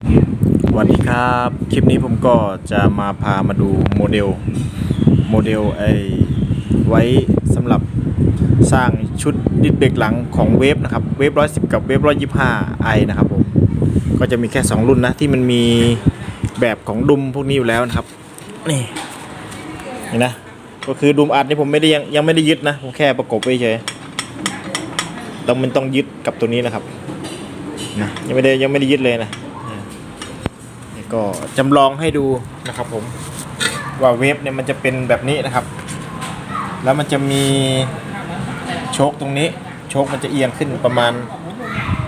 สวัสดีครับ คลิปนี้ผมก็จะมาพามาดูโมเดล โมเดลไอไว้สำหรับสร้างชุดดิสเบรกหลังของเวฟนะครับ เวฟร้อยสิบกับเวฟร้อยยี่ห้าไอนะครับผม ก็จะมีแค่ 2 รุ่นนะ ที่มันมีแบบของดุมพวกนี้อยู่แล้วนะครับ นี่นี่นะ ก็คือดุมอัดนี่ผมไม่ได้ยังยังไม่ได้ยึดนะ ผมแค่ประกบไว้เฉยต้องมันต้องยึดกับตัวนี้นะครับนะยังไม่ได้ยังไม่ได้ยึดเลยนะ ก็จำลองให้ดูนะครับผมว่าเวฟเนี่ยมันจะเป็นแบบนี้นะครับ แล้วมันจะมีโชคตรงนี้โชคมันจะเอียงขึ้นประมาณ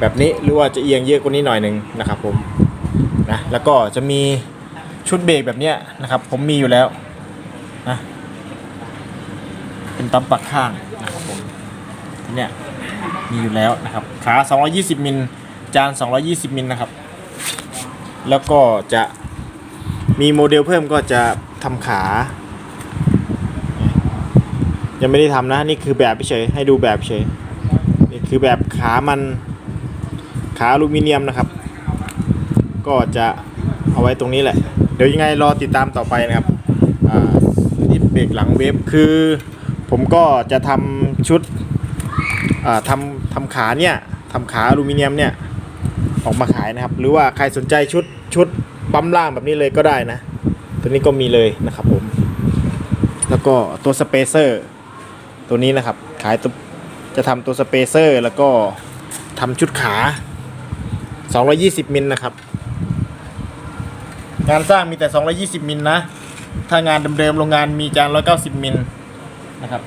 แบบนี้หรือว่าจะเอียงเยอะกว่านี้หน่อยหนึ่งนะครับผมนะแล้วก็จะมีชุดเบรกแบบเนี้ยนะครับ ผมมีอยู่แล้วนะเป็นตับปักข้างนะครับผมเนี่ยมีอยู่แล้วนะครับขา 220 มิลจาน 220 มิลนะครับ แล้วก็จะมีโมเดลเพิ่มก็จะทำขา ยังไม่ได้ทำนะ นี่คือแบบเฉยให้ดูแบบเฉยนี่คือแบบขามันขาอลูมิเนียมนะครับ ก็จะเอาไว้ตรงนี้แหละ เดี๋ยวยังไงรอติดตามต่อไปนะครับอ่เบรกหลังเวฟคือ ผมก็จะทำชุดทำทำขาเนี่ยทำขาอลูมิเนียมเนี่ย ออกมาขายนะครับ หรือว่าใครสนใจชุดชุดปั๊มล่างแบบนี้เลยก็ได้นะ ตัวนี้ก็มีเลยนะครับผม แล้วก็ตัวสเปเซอร์ตัวนี้นะครับ ขายตัวจะทำตัวสเปเซอร์แล้วก็ทำชุดขา 220 มิลนะครับ งานสร้างมีแต่ 220 มิลนะ ถ้างานเดิมๆโรงงานมีจาน 190 มิลนะครับ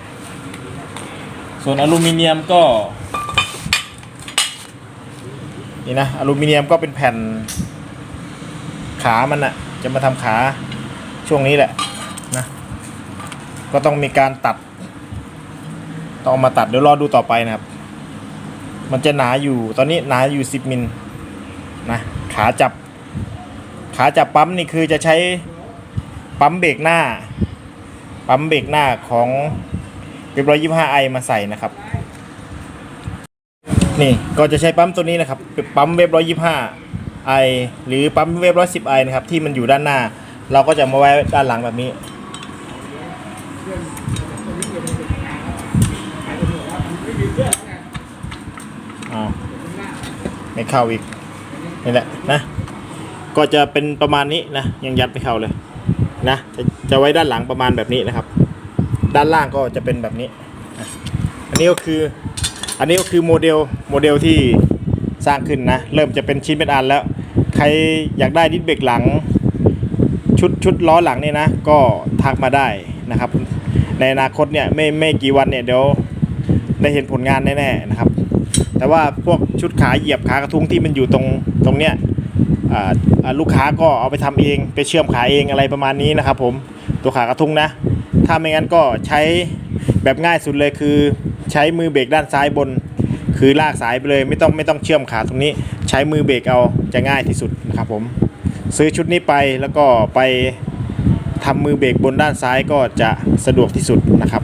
ส่วนอลูมิเนียมก็ นี่นะอลูมิเนียมก็เป็นแผ่นขามันอะจะมาทำขาช่วงนี้แหละนะก็ต้องมีการตัด ต้องเอามาตัดเดี๋ยวรอดูต่อไปนะครับ มันจะหนาอยู่ตอนนี้หนาอยู่ 10มิลนะขาจับ ขาจับปั๊มนี่คือจะใช้ปั๊มเบรกหน้า ปั๊มเบรกหน้าของเรียบร้อยยี่ห้าไอมาใส่นะครับ นี่ก็จะใช้ปั๊มตัวนี้นะครับปั๊มเวฟร้อยยี่ห้าไอหรือปั๊มเวฟร้อยสิบไอนะครับที่มันอยู่ด้านหน้า เราก็จะมาไว้ด้านหลังแบบนี้อ้าวไม่เข้าอีกนี่แหละนะ ก็จะเป็นประมาณนี้นะ ยังยัดไม่เข้าเลยนะจะจะไว้ด้านหลังประมาณแบบนี้นะครับ ด้านล่างก็จะเป็นแบบนี้ อันนี้ก็คือ อันนี้ก็คือโมเดลโมเดลที่สร้างขึ้นนะ เริ่มจะเป็นชิ้นเป็นอันแล้ว ใครอยากได้ดิสเบรกหลัง ชุดชุดล้อหลังเนี่ยนะ ก็ทักมาได้นะครับ ในอนาคตเนี่ยไม่ไม่กี่วันเนี่ยเดี๋ยวได้เห็นผลงานแน่ๆนะครับ แต่ว่าพวกชุดขาเหยียบขากระทุ้งที่มันอยู่ตรงตรงเนี้ยลูกค้าก็เอาไปทำเองไปเชื่อมขาเองอะไรประมาณนี้นะครับ ผมตัวขากระทุ้งนะ ถ้าไม่งั้นก็ใช้แบบง่ายสุดเลยคือ ใช้มือเบรกด้านซ้ายบน คือลากสายไปเลยไม่ต้องไม่ต้องเชื่อมขาตรงนี้ ใช้มือเบรกเอาจะง่ายที่สุดนะครับผมซื้อชุดนี้ไปแล้วก็ไปทำมือเบรกบนด้านซ้ายก็จะสะดวกที่สุดนะครับ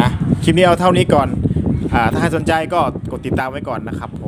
นะคลิปนี้เอาเท่านี้ก่อนอาถ้าใครสนใจก็กดติดตามไว้ก่อนนะครับผม